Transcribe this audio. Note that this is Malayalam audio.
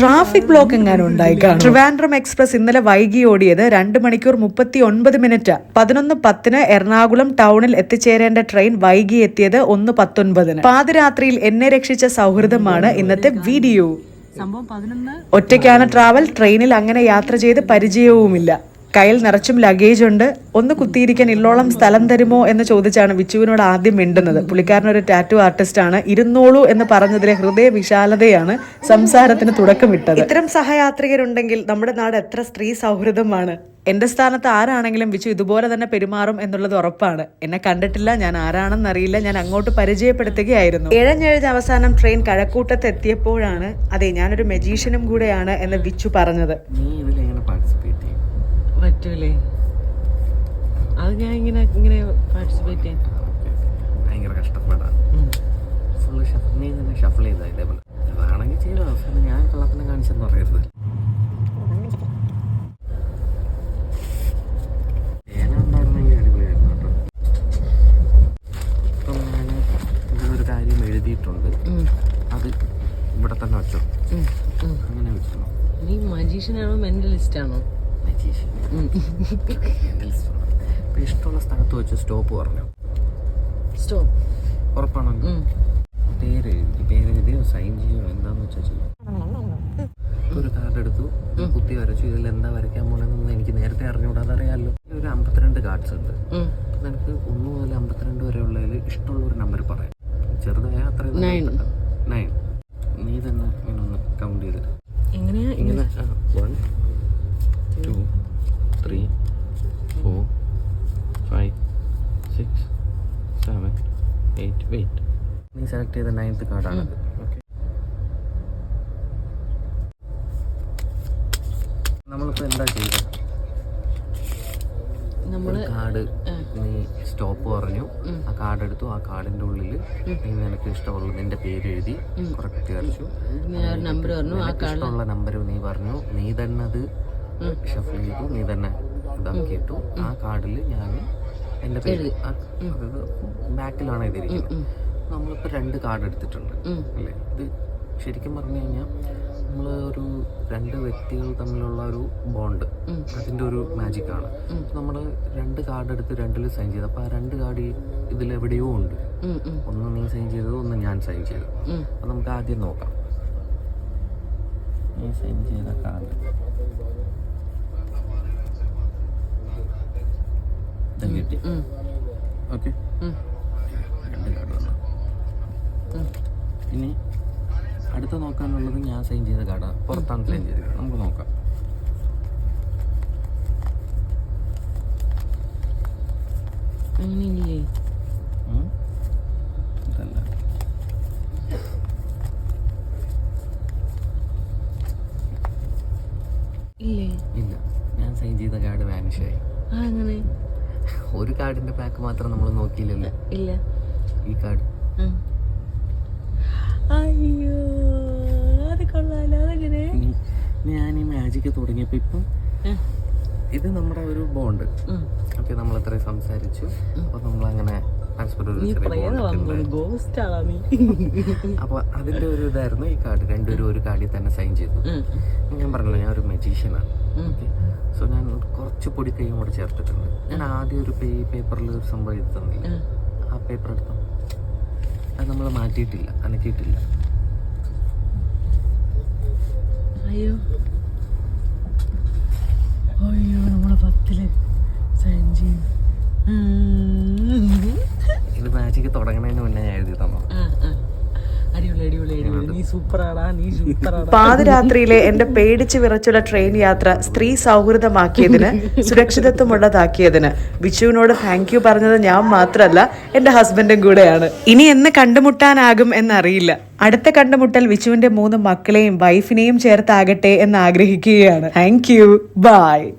ട്രാഫിക് ബ്ലോക്ക് എങ്ങാനും ഉണ്ടായി ട്രിവാൻഡ്രം എക്സ്പ്രസ് ഇന്നലെ വൈകി ഓടിയത് രണ്ട് മണിക്കൂർ മുപ്പത്തി ഒൻപത് മിനിറ്റ്. പതിനൊന്ന് പത്തിന് എറണാകുളം ടൗണിൽ എത്തിച്ചേരേണ്ട ട്രെയിൻ വൈകി എത്തിയത് ഒന്ന് പത്തൊൻപതിന്. പാതിരാത്രിയിൽ എന്നെ രക്ഷിച്ച സൗഹൃദമാണ് ഇന്നത്തെ വീഡിയോ. ഒറ്റയ്ക്കാണ് ട്രാവൽ ട്രെയിനിൽ അങ്ങനെ യാത്ര ചെയ്ത് പരിചയവുമില്ല. കയ്യിൽ നിറച്ചും ലഗേജ് ഉണ്ട്. ഒന്ന് കുത്തിയിരിക്കാൻ ഇല്ലോളം സ്ഥലം തരുമോ എന്ന് ചോദിച്ചാണ് വിച്ചുവിനോട് ആദ്യം മിണ്ടുന്നത്. പുള്ളിക്കാരനൊരു ടാറ്റു ആർട്ടിസ്റ്റ് ആണ്. ഇരുന്നോളൂ എന്ന് പറഞ്ഞതിലെ ഹൃദയ വിശാലതയാണ് സംസാരത്തിന് തുടക്കമിട്ടത്. ഇത്തരം സഹയാത്രികരുണ്ടെങ്കിൽ നമ്മുടെ നാട് എത്ര സ്ത്രീ സൗഹൃദമാണ്. എന്റെ സ്ഥാനത്ത് ആരാണെങ്കിലും വിച്ചു ഇതുപോലെ തന്നെ പെരുമാറും എന്നുള്ളത് ഉറപ്പാണ്. എന്നെ കണ്ടിട്ടില്ല ഞാൻ ആരാണെന്ന് അറിയില്ല ഞാൻ അങ്ങോട്ട് പരിചയപ്പെടുത്തുകയായിരുന്നു. ഇഴഞ്ഞെഴുതി അവസാനം ട്രെയിൻ കഴക്കൂട്ടത്ത് എത്തിയപ്പോഴാണ് അതെ ഞാനൊരു മെജീഷ്യനും കൂടെയാണ് എന്ന് വിച്ചു പറഞ്ഞത് നീ ഇതിലെങ്ങനെ പാർട്ടിസിപ്പേറ്റ് ചെയ്യും പറ്റൂലേ? അത് ഞാൻ ഇങ്ങനെ ഇങ്ങനെ പാർട്ടിസിപ്പേറ്റ് ചെയ്യാൻ. ഭയങ്കര കഷ്ടപ്പാടാണ് ഫുള്ള് ഷഫിൾ ചെയ്താ ഇതേപോലെ? അതാണെങ്കിൽ ചെയ്തോ. അവസാനം ഞാൻ കള്ളത്തിനെ കാണിച്ചെന്ന് പറയരുത്. ഇവിടെ തന്നെ വെച്ചോ. അങ്ങനെ വെച്ചോ. നീ മജീഷ്യനാണോ മെന്റലിസ്റ്റ് ആണോ? മജീഷ്യൻ ഇപ്പം ഇഷ്ടമുള്ള സ്ഥലത്ത് വെച്ച് സ്റ്റോപ്പ് പറഞ്ഞു? സ്റ്റോപ്പ് ഉറപ്പാണോ പേര് എഴുതി പേര് എഴുതിയോ സൈൻ ചെയ്യോ എന്താന്ന് വെച്ചാൽ ചെയ്യും. ഒരു കാർഡ് എടുത്തു. കുത്തി വരച്ചു. ഇതിൽ എന്താ വരയ്ക്കാൻ പോണെന്ന് എനിക്ക് നേരത്തെ അറിഞ്ഞൂടാ അതറിയാമല്ലോ ഒരു അമ്പത്തിരണ്ട് കാർഡ്സ് ഉണ്ട്. അപ്പൊ നിനക്ക് ഒന്ന് മുതൽ അമ്പത്തിരണ്ട് വരെ ഉള്ളതിൽ ഇഷ്ടമുള്ള ഒരു നമ്പർ പറയാം. ചെറുതായ അത്രയും നയൻ സെലക്ട് ചെയ്ത നയൻത്ത് കാർഡാണത് നമ്മളിപ്പോ നമ്മളിപ്പോൾ എന്താ ചെയ്തത് കാർഡ് നീ സ്റ്റോപ്പ് പറഞ്ഞു. ആ കാർഡ് എടുത്തു. ആ കാർഡിന്റെ ഉള്ളിൽ നീ നിനക്ക് ഇഷ്ടമുള്ള നിന്റെ പേര് എഴുതി കറക്റ്റ് വരച്ചു ഞാൻ നമ്പർ പറഞ്ഞു ആ നിനക്ക് ഇഷ്ടമുള്ള നമ്പർ നീ പറഞ്ഞു. നീ തന്നെ അത് ഷഫിൾ ചെയ്തു. നീ തന്നെ ഇതാക്കിയിട്ടു ആ കാർഡിൽ ഞാൻ എന്റെ പേര് ബാക്കിലാണ് എഴുതിയിരിക്കുന്നത്. നമ്മളിപ്പോൾ രണ്ട് കാർഡ് എടുത്തിട്ടുണ്ട് അല്ലേ? ഇത് ശരിക്കും പറഞ്ഞു കഴിഞ്ഞാൽ നമ്മൾ ഒരു രണ്ട് വ്യക്തികൾ തമ്മിലുള്ള ഒരു ബോണ്ട് അതിന്റെ ഒരു മാജിക്കാണ് നമ്മൾ രണ്ട് കാർഡ് എടുത്ത് രണ്ടിൽ സൈൻ ചെയ്തു. അപ്പോൾ ആ രണ്ട് കാർഡ് ഇതിൽ എവിടെയോ ഉണ്ട്. ഒന്ന് നീ സൈൻ ചെയ്തത് ഒന്ന് ഞാൻ സൈൻ ചെയ്തു അപ്പം നമുക്ക് ആദ്യം നോക്കാം. നീ സൈൻ ചെയ്ത കാർഡ് കിട്ടി. ഓക്കെ രണ്ട് കാർഡ് വന്നു. ഇനി അടുത്ത നോക്കാനുള്ളത് ഞാൻ സൈൻ ചെയ്ത കാർഡാണ് പുറത്താണ് സൈൻ ചെയ്തത് നമുക്ക് നോക്കാം. അങ്ങനെയില്ലേ ഉം. ഇതല്ല. ഇല്ലേ? ഇല്ല. ഞാൻ സൈൻ ചെയ്ത കാർഡ് വാനിഷായി അങ്ങനെ? ഒരു കാർഡിന്റെ പാക്ക് മാത്രം നമ്മൾ നോക്കിയില്ലല്ലോ. ഇല്ല. ഈ കാർഡ്. അയ്യോ അത് കൊള്ളാലോ അതെങ്ങനെ? ഞാൻ ഈ മാജിക്ക് തുടങ്ങിയപ്പോൾ ഇപ്പം ഇത് നമ്മുടെ ഒരു ബോണ്ട് അപ്പൊ ഓക്കെ നമ്മൾ അത്രയും സംസാരിച്ചു. അപ്പൊ നമ്മൾ അങ്ങനെ പരസ്പരം അപ്പോൾ അതിന്റെ ഒരു ഇതായിരുന്നു ഈ കാർഡ്. രണ്ടുപേരും ഒരു കാർഡിൽ തന്നെ സൈൻ ചെയ്തു. ഞാൻ പറഞ്ഞല്ലോ ഞാൻ ഒരു മജീഷ്യനാണ്. സോ ഞാൻ കുറച്ച് പൊടി കൈയും കൂടെ ചേർത്തിട്ടുണ്ട്. ഞാൻ ആദ്യം ഒരു പേപ്പറിൽ ഒരു സംഭവം എഴുതി തന്നില്ല? ആ പേപ്പർ എടുത്തോ? അത് നമ്മൾ മാറ്റിയിട്ടില്ല അനക്കിയിട്ടില്ല. അയ്യോ. അയ്യോ നമ്മളെ പത്തിൽ സഞ്ചി ഇത് മാജിക്ക് തുടങ്ങുന്നതിന് മുന്നേ ഞാൻ എഴുതി തന്നു അടിപൊളി അടിപൊളി അടിപൊളി നീ സൂപ്പറാടാ നീ സൂപ്പറാടാ പാതിരാത്രിയിലെ എന്റെ പേടിച്ചു വിറച്ചുള്ള ട്രെയിൻ യാത്ര സ്ത്രീ സൗഹൃദമാക്കിയതിന് സുരക്ഷിതത്വമുള്ളതാക്കിയതിന് വിഷുവിനോട് താങ്ക് യു പറഞ്ഞത് ഞാൻ മാത്രമല്ല എന്റെ ഹസ്ബൻഡും കൂടെയാണ്. ഇനി എന്ന് കണ്ടുമുട്ടാനാകും എന്നറിയില്ല. അടുത്ത കണ്ടുമുട്ടൽ വിഷുവിന്റെ മൂന്ന് മക്കളെയും വൈഫിനെയും ചേർത്താകട്ടെ എന്ന് ആഗ്രഹിക്കുകയാണ്. Thank you by